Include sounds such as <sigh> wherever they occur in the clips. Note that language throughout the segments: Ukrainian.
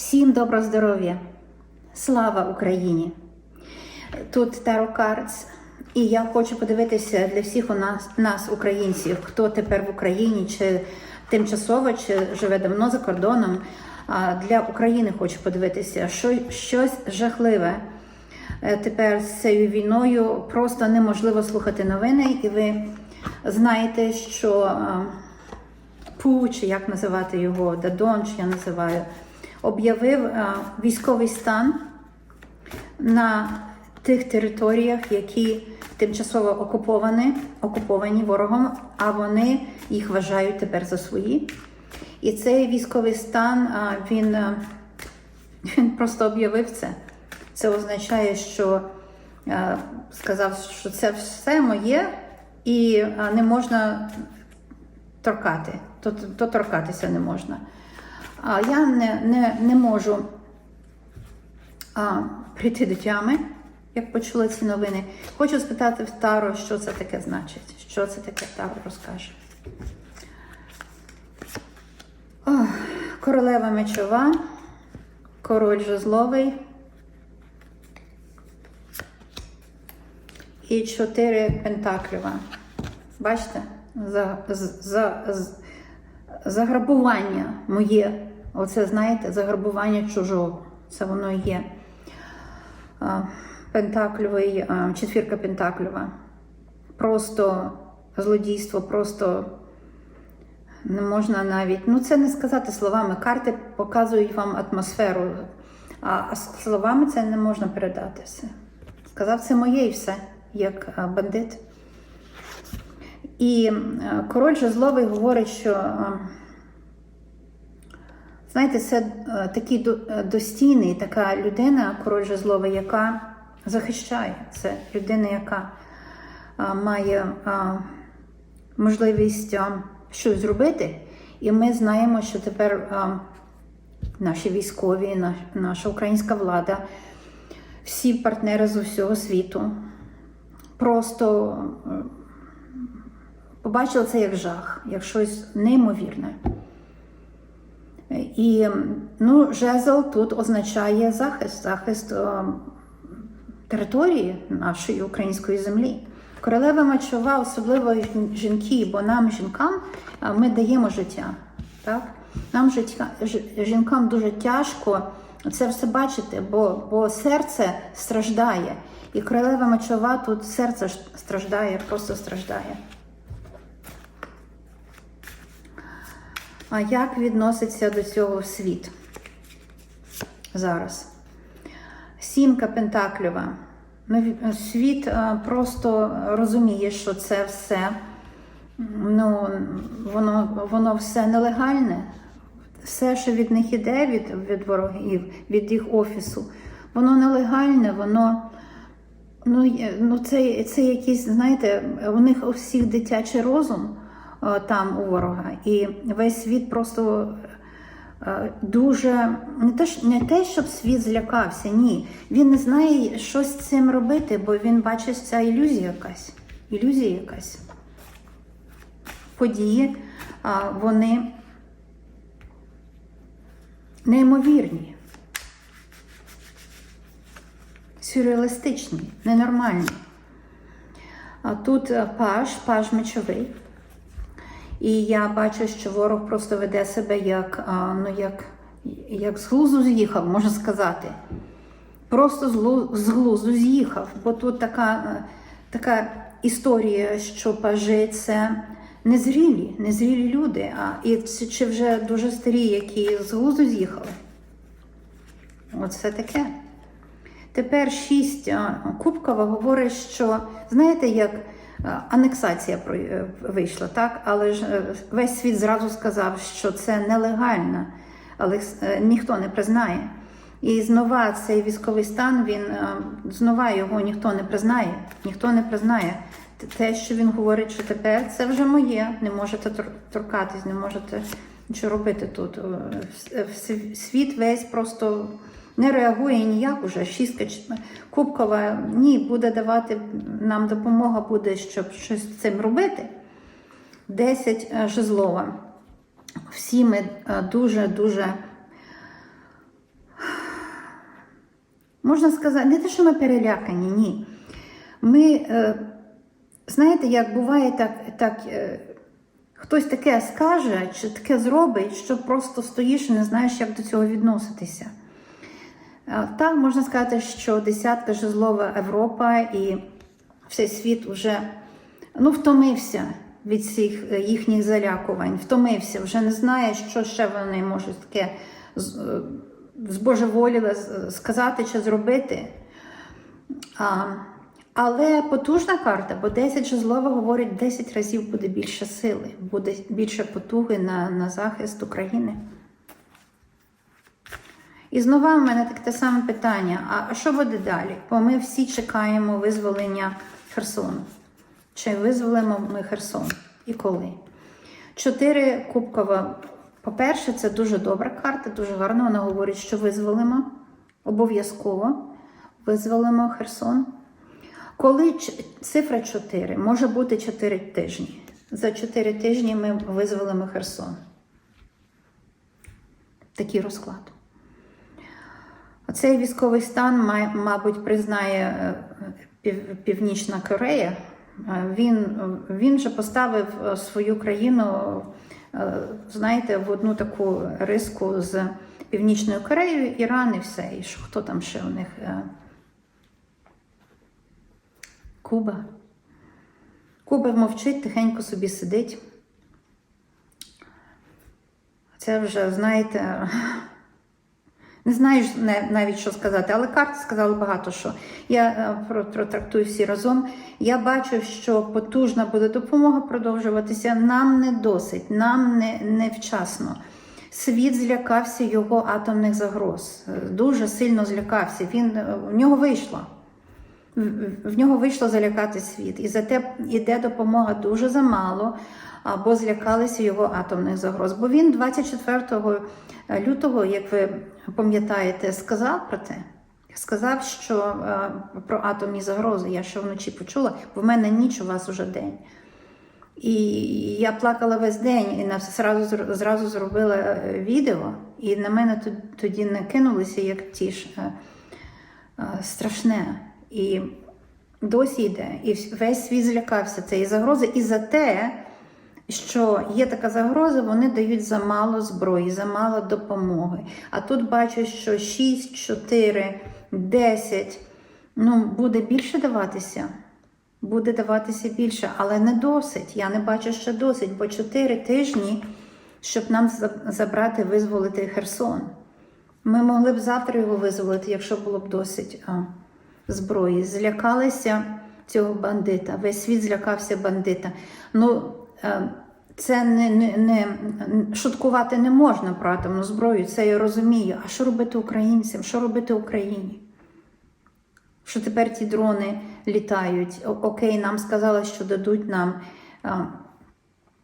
Всім доброго здоров'я! Слава Україні! Тут Таро Картс, і я хочу подивитися для всіх у нас, нас, українців, хто тепер в Україні, чи тимчасово, чи живе давно за кордоном. Для України хочу подивитися, що щось жахливе. Е, Тепер з цією війною просто неможливо слухати новини, і ви знаєте, що Пу, чи як називати його, Дадон, чи я називаю, об'явив військовий стан на тих територіях, які тимчасово окуповані, окуповані ворогом, а вони їх вважають тепер за свої. І цей військовий стан він, <laughs> він просто об'явив це. Це означає, що сказав, що це все моє і не можна торкати, то, то торкатися не можна. А я не, не, не можу а, прийти до тями, як почула ці новини. Хочу спитати в Таро, що це таке значить. Що це таке Таро розкаже. Ох, королева мечова, король жезловий і чотири пентакліва. Бачите? За, за, за, заграбування моє. Оце, знаєте, заграбування чужого. Це воно є. Пентакльовий, четвірка пентакльова. Просто злодійство, просто не можна навіть. Ну, це не сказати словами. Карти показують вам атмосферу, а словами це не можна передати все. Сказав, це моє і все, як бандит. І король жезловий говорить, що, знаєте, це е, такий е, достійний, така людина, король жезловий, яка захищає. Це людина, яка має можливість щось зробити. І ми знаємо, що тепер наші військові, наша українська влада, всі партнери з усього світу просто. е, побачила це як жах, як щось неймовірне. І ну, жезл тут означає захист, захист е, території нашої української землі. Королева мечова, особливо жінки, бо нам, жінкам, е, ми даємо життя. Так? Нам життя, жінкам дуже тяжко це все бачити, бо, бо серце страждає. І королева мечова тут серце страждає, просто страждає. А як відноситься до цього світ зараз? Сімка Пентакльова. Ну, Світ е, просто розуміє, що це все ну, воно, воно все нелегальне. Все, що від них іде, від, від ворогів, від їх офісу, воно нелегальне, воно. Ну, ну це, це якісь, знаєте, у них у всіх дитячий розум там у ворога. І весь світ просто е, дуже не те, не те, щоб світ злякався, ні. Він не знає, що з цим робити, бо він бачить ця ілюзія якась. Ілюзія якась. Події, вони неймовірні сюрреалістичні, ненормальні. А тут е, паж, паж мечовий. І я бачу, що ворог просто веде себе як, ну, як, як з глузду з'їхав, можна сказати. Просто з глу- з глузду з'їхав. Бо тут така, така історія, що пажи це незрілі, незрілі люди, а і чи- вже дуже старі, які з глузду з'їхали. Оце таке. Тепер шість Кубкова говорить, що знаєте, як анексація про- е, вийшла, так? Але ж е, весь світ зразу сказав, що це нелегально, але е, ніхто не признає. І знова цей військовий стан, він е, знова його ніхто не признає, ніхто не признає. Те, що він говорить, що тепер це вже моє, не можете торкатись, не можете нічого робити тут. Е, Світ весь просто не реагує ніяк уже. Шістка кубкова ні, буде давати нам допомога, буде, щоб щось з цим робити. Десять е, жезлова. Всі ми дуже дуже можна сказати, не те, що ми перелякані, ні. Ми, е, знаєте, як буває так, так е, хтось таке скаже чи таке зробить, що просто стоїш і не знаєш, як до цього відноситися. Е, Так, можна сказати, що десятка жезлова Європа і весь світ вже ну, втомився від цих е, їхніх залякувань, втомився, вже не знає, що ще вони можуть таке е, збожеволіле сказати чи зробити. А, але потужна карта, бо 10 жезлова говорить, 10 разів буде більше сили, буде більше потуги на, на захист України. І знову в мене таке те саме питання: а що буде далі? Бо ми всі чекаємо визволення Херсону. Чи визволимо ми Херсон? І коли? Чотири кубкова. По-перше, це дуже добра карта, дуже гарно. Вона говорить, що визволимо. Обов'язково визволимо Херсон. Коли цифра 4, може бути 4 тижні. За 4 тижні ми визволимо Херсон. Такий розклад. Цей військовий стан, мабуть, признає е, Північна Корея. Е, Він, він же поставив е, свою країну, знаєте, в одну таку риску з Північною Кореєю, Іран і все. І що, хто там ще у них? Куба. Куба мовчить, тихенько собі сидить. Це вже, знаєте, не знаю навіть, що сказати, але карти сказали багато що. Я е, протрактую всі разом. Я бачу, що потужна буде допомога продовжуватися. Нам не досить, нам не, не вчасно. Світ злякався його атомних загроз. Е, Дуже сильно злякався. Він е, в нього вийшло. В- нього вийшло залякати світ. І зате йде допомога дуже замало, або злякалися його атомних загроз. Бо він 24 лютого, як ви пам'ятаєте, сказав про те. Сказав, що е, про атомні загрози я ще вночі почула, бо в мене ніч у вас уже день. І я плакала весь день і зразу, зразу зробила е, відео, і на мене тод- тоді накинулися як ті ж е, е, страшне. І досі йде. І весь світ злякався цієї загрози. І за те, що є така загроза, вони дають замало зброї, замало допомоги. А тут бачу, що 6, 4, 10, ну, буде більше даватися. Буде даватися більше, але не досить. Я не бачу, що досить, бо 4 тижні, щоб нам забрати, визволити Херсон. Ми могли б завтра його визволити, якщо було б досить а, зброї. Злякалися цього бандита. Весь світ злякався бандита. Ну, е, це не, не, не шуткувати не можна про атомну зброю, це я розумію. А що робити українцям? Що робити Україні? Що тепер ті дрони літають? Окей, нам сказали, що дадуть нам а,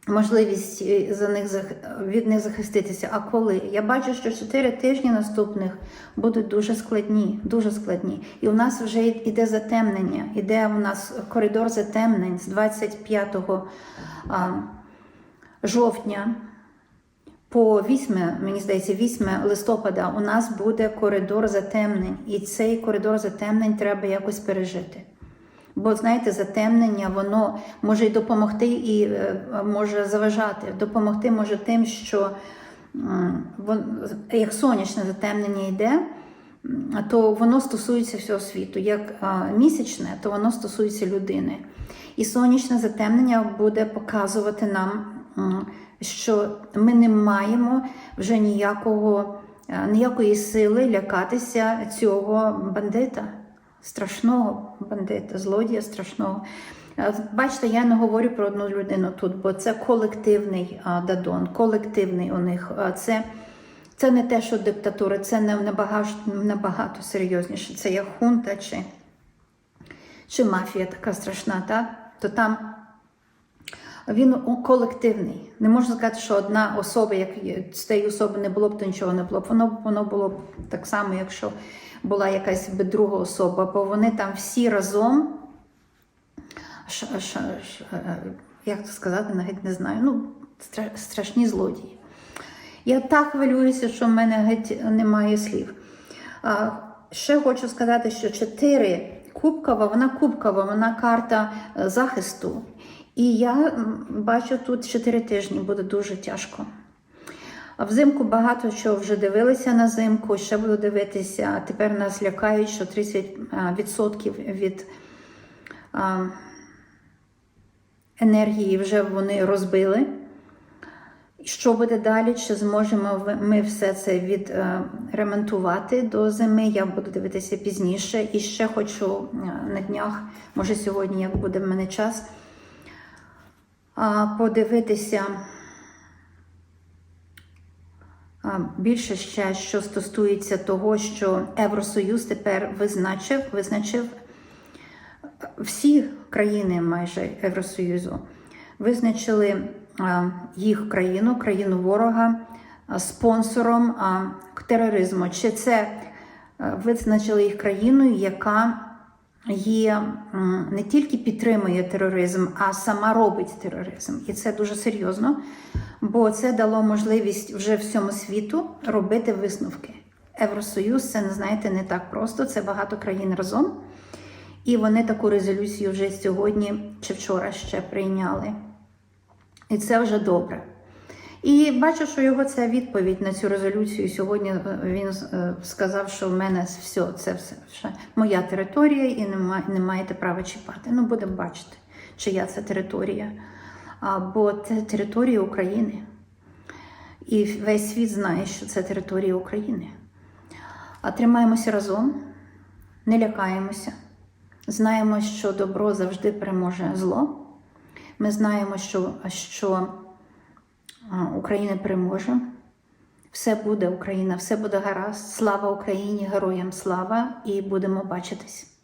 можливість е, за них від них захиститися. А коли? Я бачу, що 4 тижні наступних будуть дуже складні, дуже складні. І у нас вже й- іде затемнення, іде у нас коридор затемнень з 25 а, жовтня. По 8, мені здається, 8 листопада у нас буде коридор затемнень, і цей коридор затемнень треба якось пережити. Бо знаєте, затемнення воно може й допомогти і е, може заважати. Допомогти може тим, що як сонячне затемнення йде, то воно стосується всього світу. Як місячне, то воно стосується людини. І сонячне затемнення буде показувати нам, що ми не маємо вже ніякого, е, ніякої сили лякатися цього бандита страшного бандита, злодія страшного. Е, Бачите, я не говорю про одну людину тут, бо це колективний дадон, колективний у них. Це, це не те, що диктатура, це набагато, набагато серйозніше. Це як хунта чи, чи мафія така страшна, так? то там він колективний. Не можна сказати, що одна особа, як з тієї особи не було б, то нічого не було б. Воно, воно було б так само, якщо була якась би друга особа, бо вони там всі разом. Ш, ш, ш, як це сказати, навіть не знаю. Ну, страшні злодії. Я так хвилююся, що в мене геть немає слів. А, ще хочу сказати, що 4 кубкова, вона кубкова, вона карта е, захисту. І я бачу тут 4 тижні буде дуже тяжко. А взимку багато чого вже дивилися на зимку, ще буду дивитися. Тепер нас лякають, що 30% від а, енергії вже вони розбили. Що буде далі? Чи зможемо ми все це відремонтувати до зими? Я буду дивитися пізніше. І ще хочу е, на днях, може сьогодні, як буде в мене час, а, подивитися більше ще, що стосується того, що Євросоюз тепер визначив, визначив всі країни майже Євросоюзу визначили їх країну, країну ворога спонсором тероризму. Чи це а, визначили їх країною, яка є не тільки підтримує тероризм, а сама робить тероризм. І це дуже серйозно, бо це дало можливість вже всьому світу робити висновки. Євросоюз це знаєте не так просто, це багато країн разом. І вони таку резолюцію вже сьогодні чи вчора ще прийняли. І це вже добре. І бачу, що його це відповідь на цю резолюцію. Сьогодні е, він е, сказав, що в мене все, це все ще моя територія і не, маєте права чіпати. Ну, будемо бачити, чия це територія. Бо це територія України. І весь світ знає, що це територія України. А тримаємося разом, не лякаємося. Знаємо, що добро завжди переможе зло. Ми знаємо, що, що Україна переможе. Все буде Україна, все буде гаразд. Слава Україні, героям слава! І будемо бачитись.